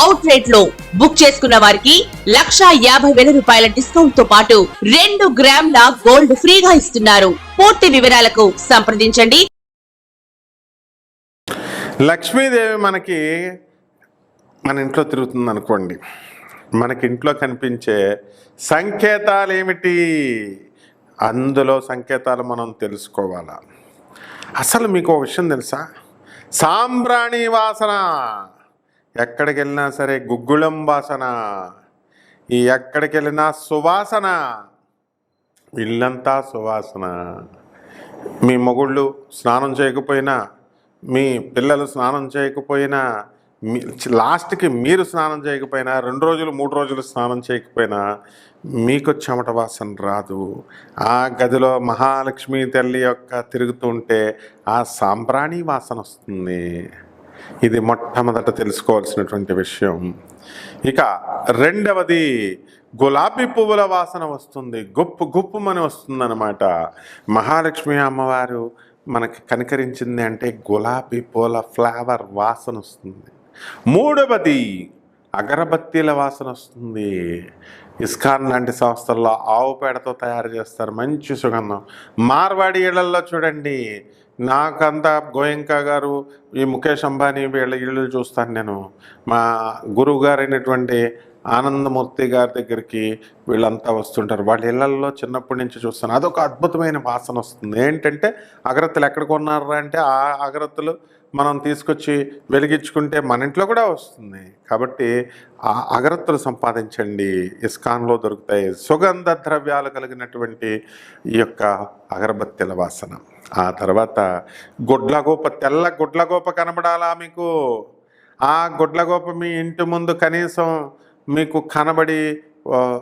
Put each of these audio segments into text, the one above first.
Out రేట్లో book చేసుకున్న వారికి లక్షా యాభై వేల రూపాయల డిస్కౌంట్తో పాటు రెండు గ్రాముల గోల్డ్ ఫ్రీగా ఇస్తున్నారు. పూర్తి వివరాలకు సంప్రదించండి. లక్ష్మీదేవి మనకి మన ఇంట్లో తిరుగుతుంది అనుకోండి. మనకి ఇంట్లో కనిపించే సంకేతాలు ఏమిటి అందులో సంకేతాలు మనం తెలుసుకోవాలా? అసలు మీకు ఒక విషయం తెలుసా? సాంబ్రాణి వాసన. ఎక్కడికి వెళ్ళినా సరే గుగ్గుళం వాసన. ఈ ఎక్కడికి వెళ్ళినా సువాసన. ఇల్లంతా సువాసన. మీ మొగుళ్ళు స్నానం చేయకపోయినా మీ పిల్లలు స్నానం చేయకపోయినా మీ లాస్ట్కి మీరు స్నానం చేయకపోయినా రెండు రోజులు మూడు రోజులు స్నానం చేయకపోయినా మీకు చెమట వాసన రాదు. ఆ గదిలో మహాలక్ష్మి తల్లి యొక్క తిరుగుతుంటే ఆ సాంబ్రాణి వాసన వస్తుంది. ఇది మొట్టమొదట తెలుసుకోవాల్సినటువంటి విషయం. ఇక రెండవది గులాబీ పువ్వుల వాసన వస్తుంది. గుప్పు గుప్పుమని వస్తుందన్నమాట. మహాలక్ష్మి అమ్మవారు మనకి కనికరించింది అంటే గులాబీ పూల ఫ్లేవర్ వాసన వస్తుంది. మూడవది అగరబత్తీల వాసన వస్తుంది. ఇస్కాన్ లాంటి సంస్థల్లో ఆవు పేడతో తయారు చేస్తారు. మంచి సుగంధం. మార్వాడి ఇళ్ళల్లో చూడండి. నాకంతా గోయంకా గారు ఈ ముఖేష్ అంబానీ వీళ్ళ ఇళ్ళు చూస్తాను నేను. మా గురువు గారైనటువంటి ఆనందమూర్తి గారి దగ్గరికి వీళ్ళంతా వస్తుంటారు. వాళ్ళ ఇళ్ళలో చిన్నప్పటి నుంచి చూస్తాను. అదొక అద్భుతమైన వాసన వస్తుంది. ఏంటంటే అగరత్తులు ఎక్కడ కొన్నారా అంటే ఆ అగరత్తులు మనం తీసుకొచ్చి వెలిగించుకుంటే మన ఇంట్లో కూడా వస్తుంది. కాబట్టి ఆ అగరత్తులు సంపాదించండి. ఇస్కాన్లో దొరుకుతాయి. సుగంధ ద్రవ్యాలు కలిగినటువంటి ఈ యొక్క అగరబత్తిల వాసన. ఆ తర్వాత గుడ్లగోప తెల్ల గుడ్లగోప కనబడాలా మీకు? ఆ గుడ్లగోప మీ ఇంటి ముందు కనీసం మీకు కనబడి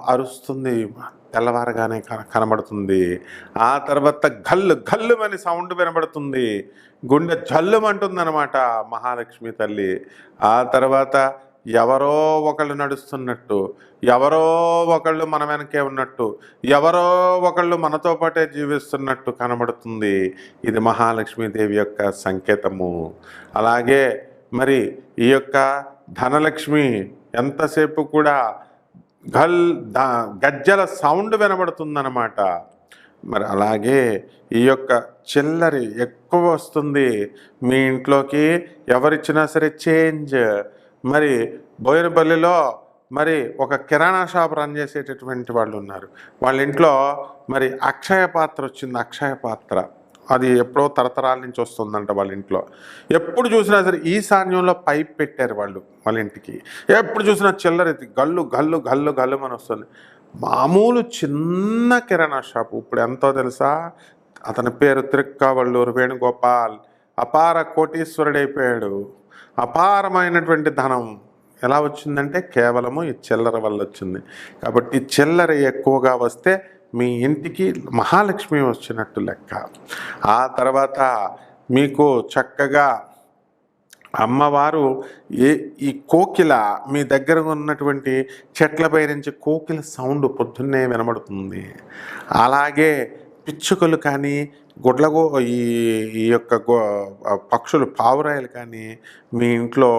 అరుస్తుంది. తెల్లవారగానే కన- కనబడుతుంది. ఆ తర్వాత గల్లు గల్లుమని సౌండ్ వినబడుతుంది. గుండె జల్లుమంటుందన్నమాట మహాలక్ష్మి తల్లి. ఆ తర్వాత ఎవరో ఒకళ్ళు నడుస్తున్నట్టు ఎవరో ఒకళ్ళు మన వెనకే ఉన్నట్టు ఎవరో ఒకళ్ళు మనతో పాటే జీవిస్తున్నట్టు కనబడుతుంది. ఇది మహాలక్ష్మీదేవి యొక్క సంకేతము. అలాగే మరి ఈ యొక్క ధనలక్ష్మి ఎంతసేపు కూడా గల్ ద గజ్జల సౌండ్ వినబడుతుందన్నమాట. మరి అలాగే ఈ యొక్క చిల్లరి ఎక్కువ వస్తుంది. మీ ఇంట్లోకి ఎవరిచ్చినా సరే చేంజ్. మరి బోయినపల్లిలో మరి ఒక కిరాణా షాప్ రన్ చేసేటటువంటి వాళ్ళు ఉన్నారు వాళ్ళ ఇంట్లో మరి అక్షయ పాత్ర వచ్చింది అక్షయ పాత్ర. అది ఎప్పుడో తరతరాల నుంచి వస్తుందంట వాళ్ళ ఇంట్లో. ఎప్పుడు చూసినా సరే ఈశాన్యంలో పైప్ పెట్టారు వాళ్ళు వాళ్ళ ఇంటికి. ఎప్పుడు చూసినా చిల్లర గల్లు గల్లు గల్లు గల్లు అని వస్తుంది. మామూలు చిన్న కిరాణా షాపు. ఇప్పుడు ఎంతో తెలుసా? అతని పేరు తిరుక్కావళ్ళూరు వేణుగోపాల్. అపార కోటీశ్వరుడైపోయాడు. అపారమైనటువంటి ధనం. ఎలా వచ్చిందంటే కేవలము ఈ చిల్లర వల్ల వచ్చింది. కాబట్టి చిల్లర ఎక్కువగా వస్తే మీ ఇంటికి మహాలక్ష్మి వచ్చినట్టు లెక్క. ఆ తర్వాత మీకు చక్కగా అమ్మవారు ఏ ఈ కోకిల మీ దగ్గర ఉన్నటువంటి చెట్లపై నుంచి కోకిల సౌండ్ పొద్దున్నే వినబడుతుంది. అలాగే పిచ్చుకలు కానీ గుడ్లగో ఈ ఈ యొక్క పక్షులు పావురాయలు కానీ మీ ఇంట్లో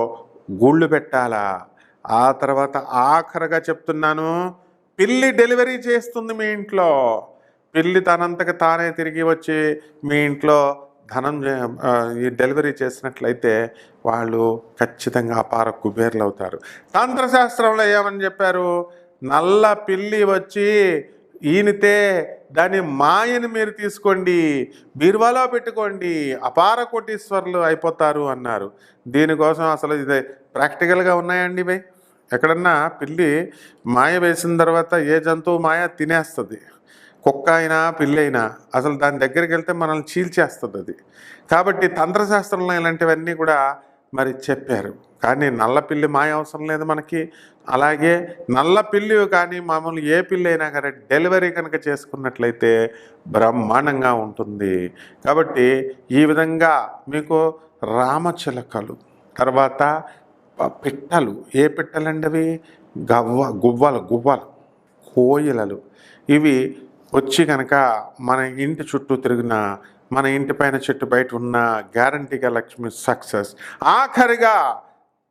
గూళ్ళు పెట్టాలా? ఆ తర్వాత ఆఖరగా చెప్తున్నాను పిల్లి డెలివరీ చేస్తుంది మీ ఇంట్లో. పిల్లి తనంతకు తానే తిరిగి వచ్చి మీ ఇంట్లో ధనం ఈ డెలివరీ చేసినట్లయితే వాళ్ళు ఖచ్చితంగా అపార కుబేర్లు అవుతారు తంత్రశాస్త్రంలో ఏమని చెప్పారు? నల్ల పిల్లి వచ్చి ఈనితే దాని మాయని మీరు తీసుకోండి బీరువాలో పెట్టుకోండి అపార కోటీశ్వరులు అయిపోతారు అన్నారు. దీనికోసం అసలు ఇది ప్రాక్టికల్గా ఉన్నాయండి ఇవి ఎక్కడన్నా పిల్లి మాయ వేసిన తర్వాత ఏ జంతువు మాయ తినేస్తుంది. కుక్క అయినా పిల్లి అయినా అసలు దాని దగ్గరికి వెళ్తే మనల్ని చీల్చేస్తుంది అది. కాబట్టి తంత్రశాస్త్రంలో ఇలాంటివన్నీ కూడా మరి చెప్పారు. కానీ నల్ల పిల్లి మాయ అవసరం లేదు మనకి. అలాగే నల్ల పిల్లి కానీ మామూలు ఏ పిల్లి అయినా కానీ డెలివరీ కనుక చేసుకున్నట్లయితే బ్రహ్మాండంగా ఉంటుంది. కాబట్టి ఈ విధంగా మీకు రామచిలకలు తర్వాత పిట్టలు ఏ పిట్టలండి అవి? గవ్వ గువ్వలు గువ్వలు కోయిలలు. ఇవి వచ్చి కనుక మన ఇంటి చుట్టూ తిరిగిన మన ఇంటి పైన చెట్టు బయట ఉన్న గ్యారంటీగా లక్ష్మి సక్సెస్ ఆఖరిగా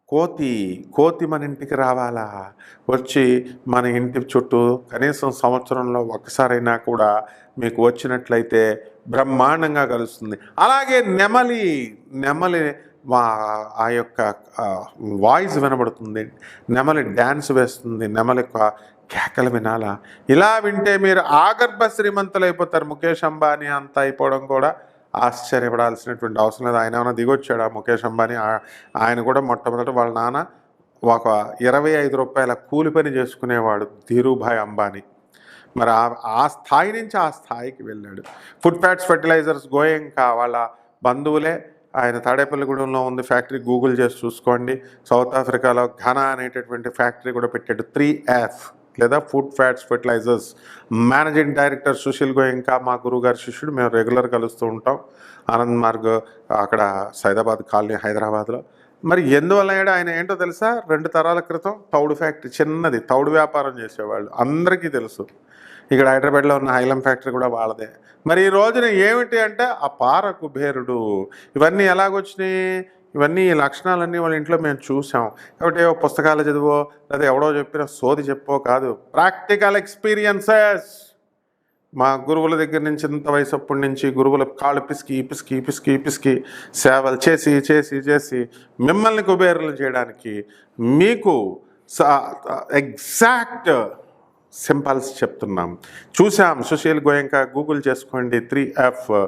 కోతి కోతి మన ఇంటికి రావాలా? వచ్చి మన ఇంటి చుట్టూ కనీసం సంవత్సరంలో ఒకసారైనా కూడా మీకు వచ్చినట్లయితే బ్రహ్మాండంగా కలుస్తుంది. అలాగే నెమలి నెమలి ఆ యొక్క వాయిస్ వినబడుతుంది నెమలి డ్యాన్స్ వేస్తుంది నెమలి కేకలు వినాలా? ఇలా వింటే మీరు ఆగర్భ శ్రీమంతులు అయిపోతారు ముఖేష్ అంబానీ అంత అయిపోవడం కూడా ఆశ్చర్యపడాల్సినటువంటి అవసరం లేదు. ఆయన ఏమైనా దిగొచ్చాడు ఆ ముఖేష్ అంబానీ? ఆయన కూడా మొట్టమొదట వాళ్ళ నాన్న ఒక ఇరవై ఐదు రూపాయల కూలి పని చేసుకునేవాడు ధీరుభాయ్ అంబానీ. మరి ఆ స్థాయి నుంచి ఆ స్థాయికి వెళ్ళాడు. ఫుడ్ ఫ్యాట్స్ ఫర్టిలైజర్స్ గోయంకా వాళ్ళ బంధువులే ఆయన తాడేపల్లిగూడెంలో ఉంది. ఫ్యాక్టరీ గూగుల్ చేసి చూసుకోండి. సౌత్ ఆఫ్రికాలో ఘనా అనేటటువంటి ఫ్యాక్టరీ కూడా పెట్టాడు. త్రీ ఎఫ్ లేదా food fats fertilisers. Managing director Sushil Goenka మా గురువుగారి శిష్యుడు. మేము రెగ్యులర్ కలుస్తూ ఉంటాం. ఆనంద్ మార్గ్ అక్కడ సైదాబాద్ కాలనీ హైదరాబాద్లో. మరి ఎందువల్ల అయ్యాడు ఆయన ఏంటో తెలుసా? రెండు తరాల క్రితం తౌడు ఫ్యాక్టరీ చిన్నది. తౌడు వ్యాపారం చేసేవాళ్ళు. అందరికీ తెలుసు. ఇక్కడ హైదరాబాద్లో ఉన్న హైలం ఫ్యాక్టరీ కూడా వాళ్ళదే. మరి ఈ రోజున ఏమిటి అంటే ఆ పార కుబేరుడు. ఇవన్నీ ఎలాగొచ్చినాయి? ఇవన్నీ ఈ లక్షణాలన్నీ వాళ్ళ ఇంట్లో మేము చూసాం. కాబట్టి ఏవో పుస్తకాలు చదివో లేదా ఎవడో చెప్పిన సోది చెప్పో కాదు. ప్రాక్టికల్ ఎక్స్పీరియన్సెస్ మా గురువుల దగ్గర నుంచి ఇంత వయసు అప్పటి నుంచి గురువుల కాళ్ళు పిసికి పిసికి పిసికి పిసికి సేవలు చేసి చేసి చేసి మిమ్మల్ని కుబేరులు చేయడానికి మీకు ఎగ్జాక్ట్ సింపల్స్ చెప్తున్నాం. చూసాం సుశీల్ గోయంక గూగుల్ చేసుకోండి three F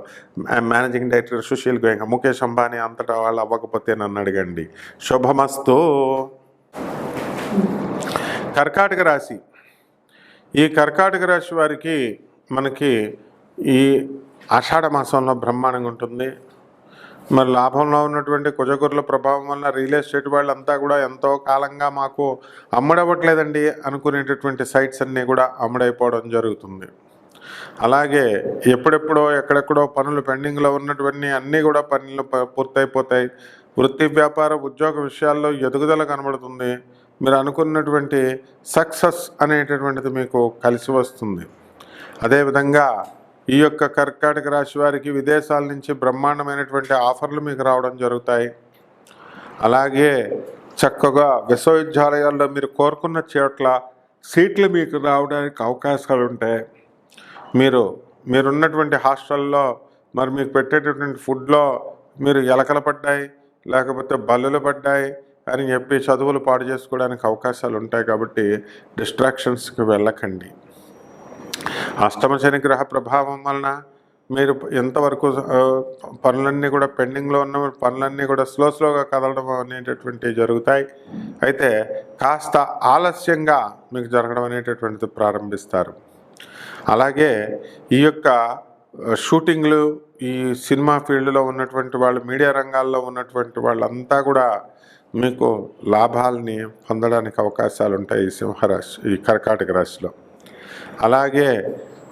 managing director Sushil Goenka. Mukesh Ambani అంతటా వాళ్ళు అవ్వకపోతే నన్ను అడగండి. శుభమస్తు. కర్కాటక రాశి. ఈ కర్కాటక రాశి వారికి మనకి ఈ ఆషాఢ మాసంలో బ్రహ్మాండంగా ఉంటుంది. మరి లాభంలో ఉన్నటువంటి కుజగురుల ప్రభావం వల్ల రియల్ ఎస్టేట్ వాళ్ళంతా కూడా ఎంతో కాలంగా మాకు అమ్ముడవ్వట్లేదండి అనుకునేటటువంటి సైట్స్ అన్నీ కూడా అమ్ముడైపోవడం జరుగుతుంది. అలాగే ఎప్పుడెప్పుడో ఎక్కడెక్కడో పనులు పెండింగ్లో ఉన్నటువంటి అన్నీ కూడా పనులు ప- పూర్తయిపోతాయి. వృత్తి వ్యాపార ఉద్యోగ విషయాల్లో ఎదుగుదల కనబడుతుంది. మీరు అనుకున్నటువంటి సక్సెస్ అనేటటువంటిది మీకు కలిసి వస్తుంది. అదేవిధంగా ఈ యొక్క కర్కాటక రాశి వారికి విదేశాల నుంచి బ్రహ్మాండమైనటువంటి ఆఫర్లు మీకు రావడం జరుగుతాయి. అలాగే చక్కగా విశ్వవిద్యాలయాల్లో మీరు కోరుకున్న చోట్ల సీట్లు మీకు రావడానికి అవకాశాలు ఉంటాయి. మీరు మీరున్నటువంటి హాస్టల్లో మరి మీకు పెట్టేటటువంటి ఫుడ్లో మీరు ఎలకలు పడ్డాయి లేకపోతే బల్లులు పడ్డాయి అని చెప్పి చదువులు పాడు చేసుకోవడానికి అవకాశాలు ఉంటాయి కాబట్టి డిస్ట్రాక్షన్స్కి వెళ్ళకండి. అష్టమ శని గ్రహ ప్రభావం వలన మీరు ఎంతవరకు పనులన్నీ కూడా పెండింగ్లో ఉన్న పనులన్నీ కూడా స్లో స్లోగా కదలడం అనేటటువంటివి జరుగుతాయి. అయితే కాస్త ఆలస్యంగా మీకు జరగడం అనేటటువంటిది ప్రారంభిస్తారు. అలాగే ఈ యొక్క షూటింగ్లు ఈ సినిమా ఫీల్డ్లో ఉన్నటువంటి వాళ్ళు మీడియా రంగాల్లో ఉన్నటువంటి వాళ్ళంతా కూడా మీకు లాభాలని పొందడానికి అవకాశాలు ఉంటాయి ఈ సింహరాశి ఈ కర్కాటక రాశిలో. అలాగే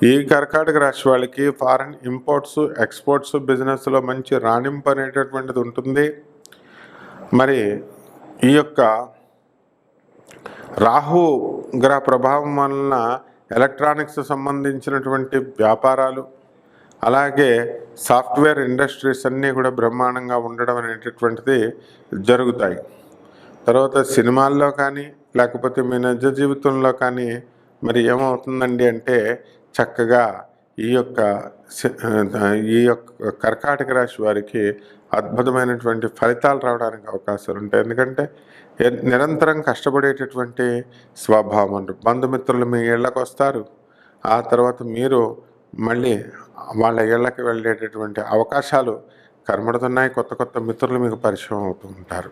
ఈ కర్కాటక రాశి వాళ్ళకి ఫారెన్ ఇంపోర్ట్స్ ఎక్స్పోర్ట్స్ బిజినెస్లో మంచి రాణింపు అనేటటువంటిది ఉంటుంది. మరి ఈ యొక్క రాహు గ్రహ ప్రభావం వలన ఎలక్ట్రానిక్స్ సంబంధించినటువంటి వ్యాపారాలు అలాగే సాఫ్ట్వేర్ ఇండస్ట్రీస్ అన్నీ కూడా బ్రహ్మాండంగా ఉండడం అనేటటువంటిది జరుగుతాయి. తర్వాత సినిమాల్లో కానీ లేకపోతే మీ నిజ జీవితంలో కానీ మరి ఏమవుతుందండి అంటే చక్కగా ఈ యొక్క ఈ యొక్క కర్కాటక రాశి వారికి అద్భుతమైనటువంటి ఫలితాలు రావడానికి అవకాశాలు ఉంటాయి. ఎందుకంటే నిరంతరం కష్టపడేటటువంటి స్వభావం అంటారు బంధుమిత్రులు మీ ఇళ్ళకు వస్తారు. ఆ తర్వాత మీరు మళ్ళీ వాళ్ళ ఇళ్ళకి వెళ్ళేటటువంటి అవకాశాలు కనబడుతున్నాయి. కొత్త కొత్త మిత్రులు మీకు పరిచయం అవుతూ ఉంటారు.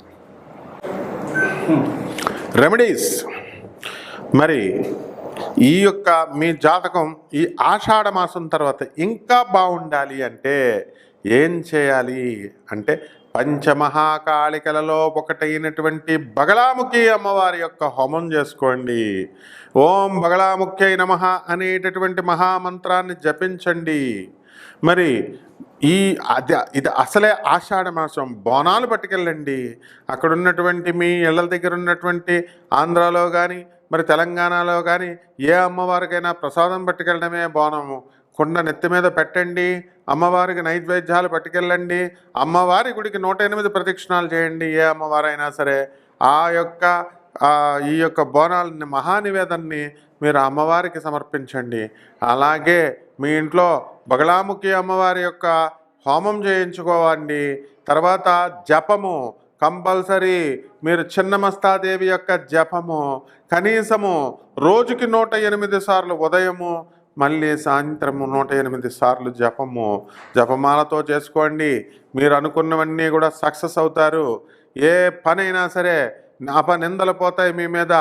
రెమెడీస్ మరి ఈ యొక్క మీ జాతకం ఈ ఆషాఢ మాసం తర్వాత ఇంకా బాగుండాలి అంటే ఏం చేయాలి అంటే పంచమహాకాళికలలో ఒకటైనటువంటి బగలాముఖి అమ్మవారి యొక్క హోమం చేసుకోండి. ఓం బగలాముఖ్యై నమ అనేటటువంటి మహామంత్రాన్ని జపించండి. మరి ఈ అది ఇది అసలే ఆషాఢ మాసం. బోనాలు పట్టుకెళ్ళండి. అక్కడ ఉన్నటువంటి మీ ఇళ్ళ దగ్గర ఉన్నటువంటి ఆంధ్రాలో కానీ మరి తెలంగాణలో కానీ ఏ అమ్మవారికైనా ప్రసాదం పట్టుకెళ్ళడమే బోనము కుండ నెత్తి మీద పెట్టండి అమ్మవారికి నైవేద్యాలు పట్టుకెళ్ళండి అమ్మవారి గుడికి నూట ఎనిమిది ప్రదక్షిణాలు చేయండి ఏ అమ్మవారైనా సరే. ఆ యొక్క ఈ యొక్క బోనాలని మహానివేదన్ని మీరు అమ్మవారికి సమర్పించండి. అలాగే మీ ఇంట్లో బగళాముఖి అమ్మవారి యొక్క హోమం చేయించుకోవండి. తర్వాత జపము కంపల్సరీ మీరు చిన్నమస్తాదేవి యొక్క జపము కనీసము రోజుకి నూట ఎనిమిది సార్లు ఉదయము మళ్ళీ సాయంత్రము నూట ఎనిమిది సార్లు జపము. జపమాలతో చేసుకోండి. మీరు అనుకున్నవన్నీ కూడా సక్సెస్ అవుతారు. ఏ పనైనా సరే అపనిందలు పోతాయి మీ మీద.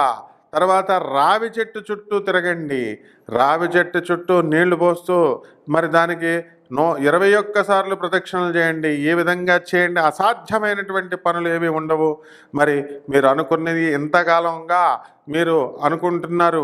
తర్వాత రావి చెట్టు చుట్టూ తిరగండి. రావి చెట్టు చుట్టూ నీళ్ళు పోస్తూ మరి దానికి నో ఇరవై ఒక్కసార్లు ప్రదక్షిణలు చేయండి ఏ విధంగా చేయండి అసాధ్యమైనటువంటి పనులు ఏవి ఉండవు. మరి మీరు అనుకున్నది ఎంతకాలంగా మీరు అనుకుంటున్నారు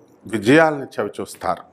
విజయాలని చవి చూస్తారు